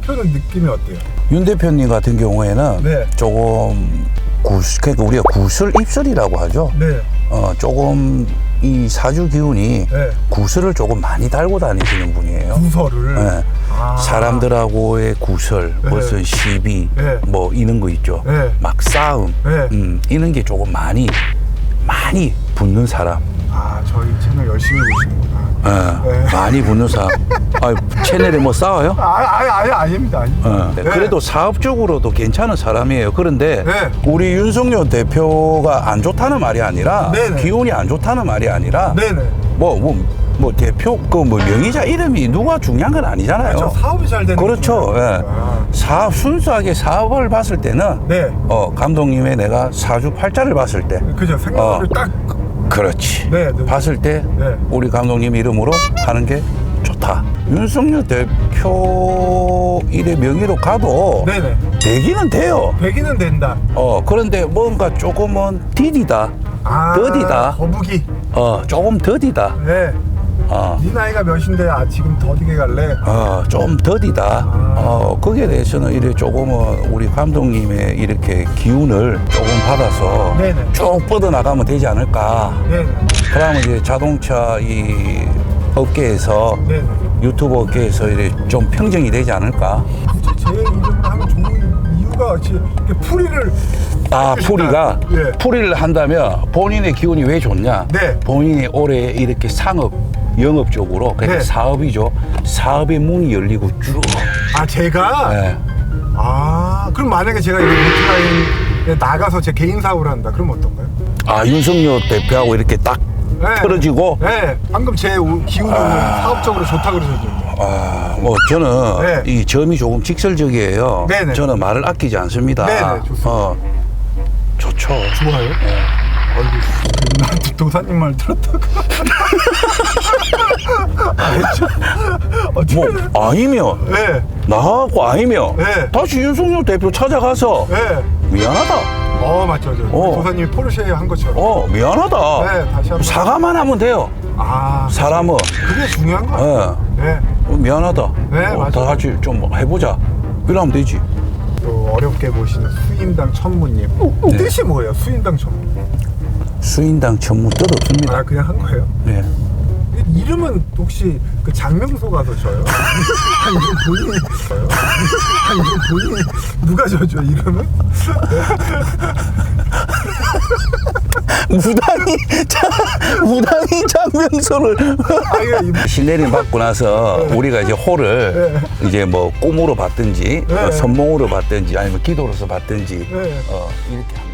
대표는 느낌이 어때요? 윤 대표님 같은 경우에는 네. 조금 구슬, 그러니까 우리가 구슬 입술이라고 하죠. 네. 어, 조금 이 사주 기운이 네. 구슬을 조금 많이 달고 다니시는 분이에요. 부서를. 네. 아. 사람들하고의 구설, 네. 무슨 시비, 네. 뭐 이런 거 있죠. 네. 막 싸움, 네. 음, 이런 게 조금 많이 많이 붙는 사람. 아, 저희 채널 열심히 보시는구나. 어, 네. 많이 붙는 사람. 아, 채널에 뭐 싸워요? 아, 아니, 아니, 아닙니다. 아닙니다. 어, 네. 그래도 사업적으로도 괜찮은 사람이에요. 그런데 네. 우리 윤석열 대표가 안 좋다는 말이 아니라 네네. 기운이 안 좋다는 말이 아니라 네네. 뭐 뭐 뭐 대표 그 뭐 명의자 이름이 누가 중요한 건 아니잖아요. 그렇죠. 사업이 잘 되는 그렇죠. 예. 아. 사업 순수하게 사업을 봤을 때는 네. 어 감독님의 내가 사주 팔자를 봤을 때 그죠. 생각을 어. 딱. 그렇지. 네, 네. 봤을 때 네. 우리 감독님 이름으로 하는 게 좋다. 윤석열 대표 일의 명의로 가도 네네. 되기는 돼요. 되기는 된다. 어 그런데 뭔가 조금은 디디다. 아. 더디다. 거북이. 어 조금 더디다. 네. 어. 네 나이가 몇인데 아 지금 더디게 갈래? 어, 좀 더디다. 어, 거기에 대해서는 이래 조금은 우리 감독님의 이렇게 기운을 조금 받아서 네네. 쭉 뻗어 나가면 되지 않을까. 네네. 그러면 이제 자동차 이 업계에서 네네. 유튜브 업계에서 이래 좀 평정이 되지 않을까. 굳이 제 이름을 하면 좋은 이유가 지 이렇게 풀이를 아. 풀이가 예. 풀이를 한다면 본인의 기운이 왜 좋냐? 네. 본인이 올해 이렇게 상업 영업 쪽으로 그러니까 네. 사업이죠. 사업의 문이 열리고 쭉. 아 제가 네. 아 그럼 만약에 제가 이렇게 오프라인에 나가서 제 개인 사업을 한다 그럼 어떤가요? 아 윤석열 대표하고 이렇게 딱 네. 틀어지고 네 방금 제 오- 기운은 사업적으로 좋다 그러셨죠 아, 뭐 저는 네. 이 점이 조금 직설적이에요. 네네. 저는 말을 아끼지 않습니다. 네네, 좋습니다. 어, 좋죠. 좋아요? 어이구 나한테 도사님 말 들었다가? 어, 뭐 아니면 네, 나하고 아니면 네. 다시 윤석열 대표 찾아가서 네. 미안하다. 어 맞죠, 맞죠. 어. 도사님이 포르쉐 한 것처럼. 어 미안하다. 네, 다시 한번. 사과만 하면 돼요. 아, 사람은 그게 중요한 거 같아요. 네. 어, 미안하다. 네, 어, 맞아요. 다 같이 좀 해보자. 이러면 되지. 또 어렵게 모시는 수인당 천무님. 네. 뜻이 뭐예요? 수인당 천무. 수인당 전무 뜻없습니다. 아 그냥 한 거예요? 네. 이름은 혹시 그 장명소 가서 줘요? 아니 이름 본인이 줘요? 아니 이름 본인이 누가 줘줘 이름은? 무당이 자, 무당이 장명소를 아 이거 이- 신내림 받고 나서 우리가 이제 호를 이제 뭐 꿈으로 받든지 네. 어, 선몽으로 받든지 아니면 기도로서 받든지 네. 어, 이렇게 합니다.